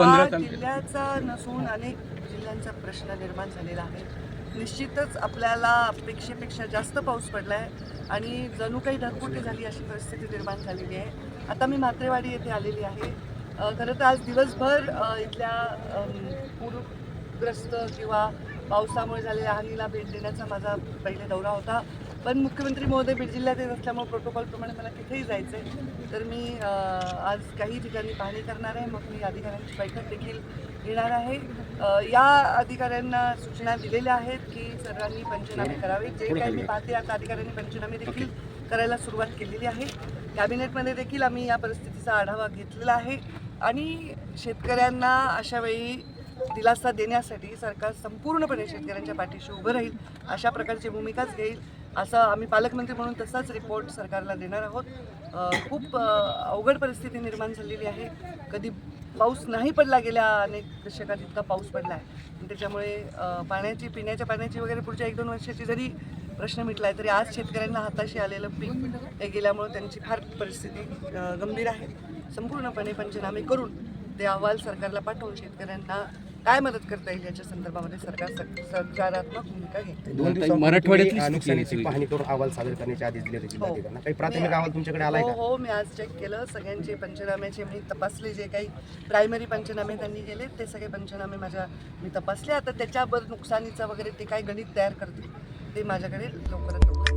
हा जिल्ह्याचा नसून अनेक जिल्ह्यांचा प्रश्न निर्माण झालेला आहे. निश्चितच आपल्याला अपेक्षेपेक्षा जास्त पाऊस पडला आहे आणि जणू काही ढगफुटी झाली अशी परिस्थिती निर्माण झालेली आहे. आता मी म्हात्रेवाडी येथे आलेली आहे. खरं तर आज दिवसभर इथल्या पूरग्रस्त किंवा पावसामुळे झालेल्या हानीला भेट देण्याचा माझा पहिले दौरा होता. पण मुख्यमंत्री महोदय बीड जिल्ह्यात येत असल्यामुळे प्रोटोकॉलप्रमाणे मला तिथेही जायचं आहे तर मी आज काही ठिकाणी पाहणी करणार आहे. मग मी अधिकाऱ्यांची बैठक देखील घेणार आहे. या अधिकाऱ्यांना सूचना दिलेल्या आहेत की सर्वांनी पंचनामे करावे जे काही मी पाहते आता अधिकाऱ्यांनी पंचनामे देखील करायला सुरुवात केलेली आहे. कॅबिनेटमध्ये देखील आम्ही या परिस्थितीचा आढावा घेतलेला आहे. आणि शेतकऱ्यांना अशा वेळी दिलासा देण्यासाठी सरकार संपूर्णपणे शेतकऱ्यांच्या पाठीशी उभं राहील. अशा प्रकारची भूमिकाच घेईल. असं आम्ही पालकमंत्री म्हणून तसाच रिपोर्ट सरकारला देणार आहोत. खूप अवघड परिस्थिती निर्माण झालेली आहे. कधी पाऊस नाही पडला गेल्या अनेक दशकात इतका पाऊस पडला आहे. त्याच्यामुळे पाण्याची पिण्याच्या पाण्याची वगैरे पुढच्या एक दोन वर्षाची जरी प्रश्न मिटला आहे तरी आज शेतकऱ्यांना हाताशी आलेलं पीक हे गेल्यामुळं त्यांची फार परिस्थिती गंभीर आहे. संपूर्णपणे पंचनामे करून ते अहवाल सरकारला पाठवून शेतकऱ्यांना काय मदत करता येईल याच्या संदर्भामध्ये सरकार सक- सकारात्मक भूमिका घेते दोन आता दिवसापूर्वी मराठवाड्यातली तुम्ही, अ, स्थिती नुकसानीची पाहणी करून अहवाल सादर करण्याचे आदेश दिले होते जिल्हाधिकाऱ्यांना. काही प्राथमिक अहवाल तुमच्याकडे आलाय हो का? हो मी आज चेक केलं. सगळ्यांचे पंचनाम्याचे मी तपासले जे काही प्रायमरी पंचनामे त्यांनी केले ते सगळे पंचनामे माझ्या मी तपासले. आता त्याच्यावर नुकसानीचं वगैरे ते काय गणित तयार करतील ते माझ्याकडे लवकरात लवकर